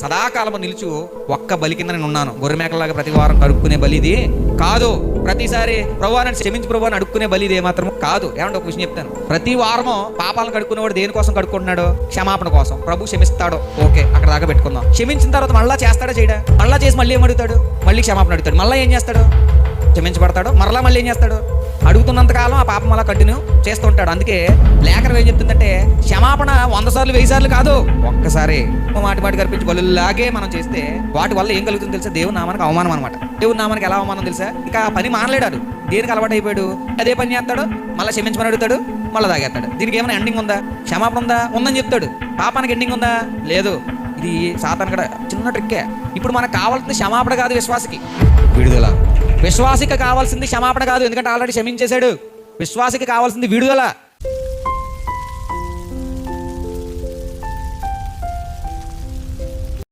సదాకాలము నిలుచు ఒక్క బలి కింద నేను ఉన్నాను. గొర్రెమేకలాగా ప్రతి వారం కడుక్కునే బలి ఇది కాదు. ప్రతిసారి ప్రభువాన్ని క్షమించి ప్రభువాన్ని అడుక్కునే బలి ఇదే మాత్రం కాదు. ఏమంటే ఒక విషయం చెప్తాను. ప్రతి వారము పాపాలను కడుక్కునేవాడు దేనికోసం కడుక్కుంటున్నాడు? క్షమాపణ కోసం. ప్రభు క్షమిస్తాడు. ఓకే అక్కడ దాకా పెట్టుకుందాం. క్షమించిన తర్వాత మళ్ళా చేస్తాడా చేయడా? మళ్ళా చేసి మళ్ళీ ఏం అడుగుతాడు? మళ్ళీ క్షమాపణ అడుగుతాడు. మళ్ళీ ఏం చేస్తాడు? క్షమించబడతాడు. మరలా మళ్ళీ ఏం చేస్తాడు? అడుగుతున్నంత కాలం ఆ పాపం అలా కంటిన్యూ చేస్తుంటాడు అందుకే లేఖనం ఏం చెప్తుందంటే క్షమాపణ వంద సార్లు వెయ్యి సార్లు కాదు. ఒక్కసారి మాటి మాటి కనిపించి గొల్లులాగే మనం చేస్తే వాటి వల్ల ఏం కలుగుతుందో తెలుసా? దేవుని నామానికి అవమానం అనమాట దేవుని నామానికి ఎలా అవమానం తెలుసా? ఇంకా పని మానలేడాడు. దేనికి అలవాటు అయిపోయాడు? అదే పని చేస్తాడు. మళ్ళీ క్షమించమని అడుగుతాడు. మళ్ళీ తాగేస్తాడు. దీనికి ఏమైనా ఎండింగ్ ఉందా? క్షమాపణ ఉందా? ఉందని చెప్తాడు. పాపానికి ఎండింగ్ ఉందా? లేదు. ఇది సాతాన్ కూడా చిన్న ట్రిక్కే ఇప్పుడు మనకు కావాల్సింది క్షమాపణ కాదు విశ్వాసకి. విడుదల. విశ్వాసికి కావాల్సింది క్షమాపణ కాదు. ఎందుకంటే ఆల్రెడీ క్షమించేశాడు. విశ్వాసకి కావాల్సింది విడుదల.